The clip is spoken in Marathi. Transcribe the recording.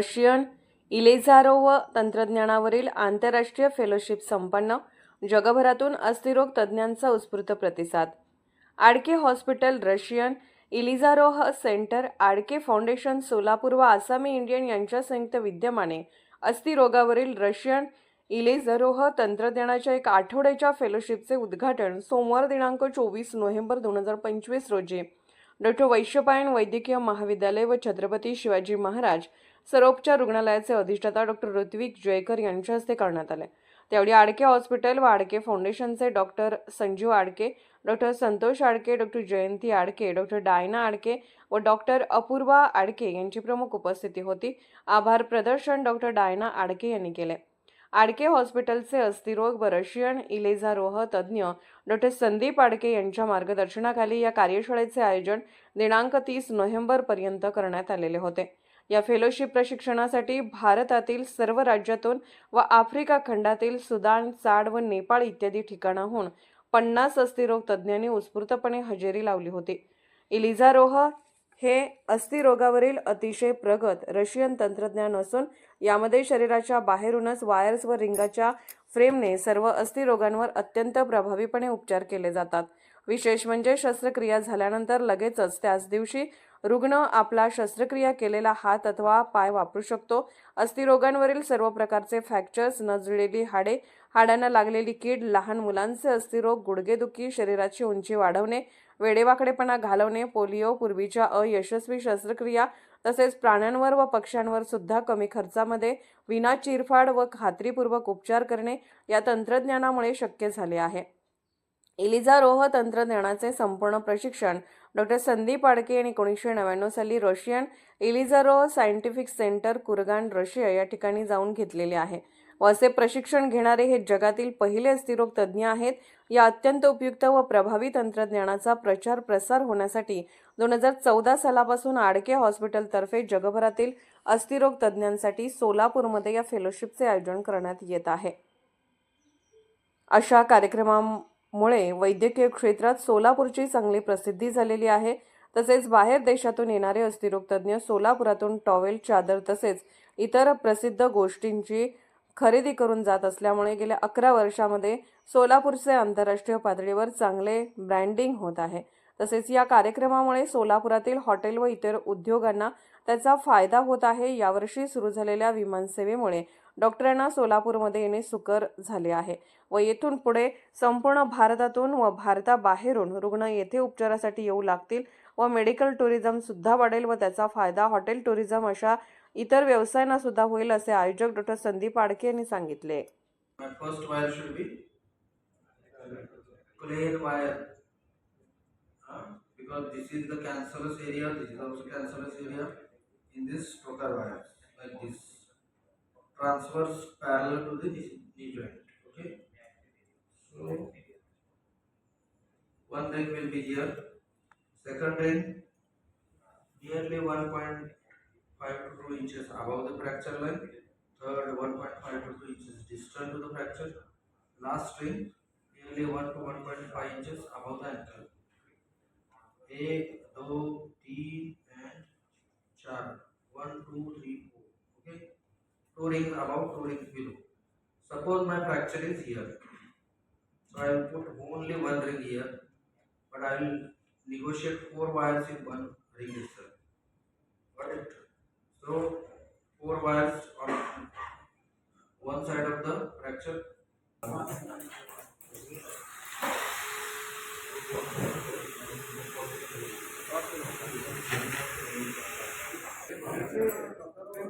रशियन इलेझारोव तंत्रज्ञानावरील आंतरराष्ट्रीय फेलोशिप संपन्न जगभरातून अस्थिरोग तज्ज्ञांचा उत्स्फूर्त प्रतिसाद. Adke hospital Russian Ilizarov centre Adke foundation Solapur व आसामी इंडियन यांच्या संयुक्त विद्यमाने अस्थिरोगावरील रशियन इलेझरोह तंत्रज्ञानाच्या एक आठवड्याच्या फेलोशिपचे उद्घाटन सोमवार दिनांक चोवीस नोव्हेंबर दोन हजार पंचवीस रोजी. डॉक्टर वैश्यपायन वैद्यकीय महाविद्यालय व छत्रपती शिवाजी महाराज सर्वोपचार रुग्णालयाचे अधिष्ठाता डॉक्टर ऋत्विक जयकर यांच्या हस्ते करण्यात आले. त्यावेळी आडके हॉस्पिटल व आडके फाउंडेशनचे doctor Sanjeev Adke doctor Santosh Adke doctor Jayanti Adke doctor Diana Adke व डॉक्टर अपूर्वा आडके यांची प्रमुख उपस्थिती होती. आभार प्रदर्शन डॉक्टर डायना आडके यांनी केले. आडके हॉस्पिटलचे अस्थिरोग व रशियन इलेझारोह तज्ज्ञ डॉक्टर संदीप आडके यांच्या मार्गदर्शनाखाली या कार्यशाळेचे आयोजन दिनांक तीस नोव्हेंबरपर्यंत करण्यात आलेले होते. या फेलोशिप प्रशिक्षणासाठी भारतातील सर्व राज्यातून व आफ्रिका खंडातील सुदान चाड व नेपाळ इत्यादी ठिकाणाहून पन्नास अस्थिरोग तज्ज्ञांनी उत्स्फूर्तपणे हजेरी लावली होती. इलिझारोह हे अस्थिरोगावरील अतिशय प्रगत रशियन तंत्रज्ञान असून यामध्ये शरीराच्या बाहेरूनच वायर्स व रिंगाच्या फ्रेमने सर्व अस्थिरोगांवर अत्यंत प्रभावीपणे उपचार केले जातात. विशेष म्हणजे शस्त्रक्रिया झाल्यानंतर लगेचच त्याच दिवशी रुग्ण आपला शस्त्रक्रिया केलेला हात अथवा पाय वापरू शकतो. अस्थिरोगांवरील सर्व प्रकारचे फ्रॅक्चर्स नजलेली हाडे हाडांना लागलेली कीड लहान मुलांचे अस्थिरोग गुडघेदुखी शरीराची उंची वाढवणे वेडेवाकडेपणा घालवणे पोलिओ पूर्वीच्या अयशस्वी शस्त्रक्रिया तसेच प्राण्यांवर व पक्ष्यांवर सुद्धा कमी खर्चामध्ये विना चिरफाड व खात्रीपूर्वक उपचार करणे या तंत्रज्ञानामुळे शक्य झाले आहे. इलिझारोह तंत्रज्ञानाचे संपूर्ण प्रशिक्षण. डॉक्टर संदीप आडके यांनी एकोणीसशे नव्याण्णव साली Russian Ilizarov scientific centre Kurgan Russia या ठिकाणी जाऊन घेतलेले आहे. व असे प्रशिक्षण घेणारे हे जगातील पहिले अस्थिरोग तज्ज्ञ आहेत. या अत्यंत उपयुक्त व प्रभावी तंत्रज्ञानाचा प्रचार प्रसार होण्यासाठी दोन हजार चौदा सालापासून आडके हॉस्पिटलतर्फे जगभरातील अस्थिरोग तज्ज्ञांसाठी सोलापूरमध्ये या फेलोशिपचे आयोजन करण्यात येत आहे. अशा मुळे वैद्यकीय क्षेत्रात सोलापूरची चांगली प्रसिद्धी झालेली आहे. तसेच बाहेर देशातून येणारे अस्थिरोगतज्ञ सोलापुरातून टॉवेल चादर तसेच इतर प्रसिद्ध गोष्टींची खरेदी करून जात असल्यामुळे गेल्या अकरा वर्षामध्ये सोलापूरचे आंतरराष्ट्रीय पातळीवर चांगले ब्रँडिंग होत आहे. तसेच या कार्यक्रमामुळे सोलापुरातील हॉटेल व इतर उद्योगांना त्याचा फायदा होत आहे. यावर्षी सुरू झालेल्या विमानसेवेमुळे डॉक्टरांना सोलापूरमध्ये येणे सुकर झाले आहे. व येथून पुढे संपूर्ण भारतातून व भारताबाहेरून रुग्ण येथे उपचारासाठी येऊ लागतील व मेडिकल टुरिझमसुद्धा वाढेल व त्याचा फायदा हॉटेल टुरिझम अशा इतर व्यवसायांना सुद्धा होईल असे आयोजक डॉक्टर संदीप आडके यांनी सांगितले. Because this is the cancerous area, this is also cancerous area. In this trocar wires, like this, transverse parallel to the knee, knee joint. Okay. So one ring will be here. Second ring nearly 1.5 to 2 inches above the fracture line. Third 1.5 to 2 inches distal to the fracture. Last string nearly 1 to 1.5 inches above the ankle. एक दो तीन and चार one two three two 2 above, two ring below. Suppose my fracture is here. So I will put only one ring here, but I will negotiate four wires in one ring itself. Got it? So four wires on one side of the fracture.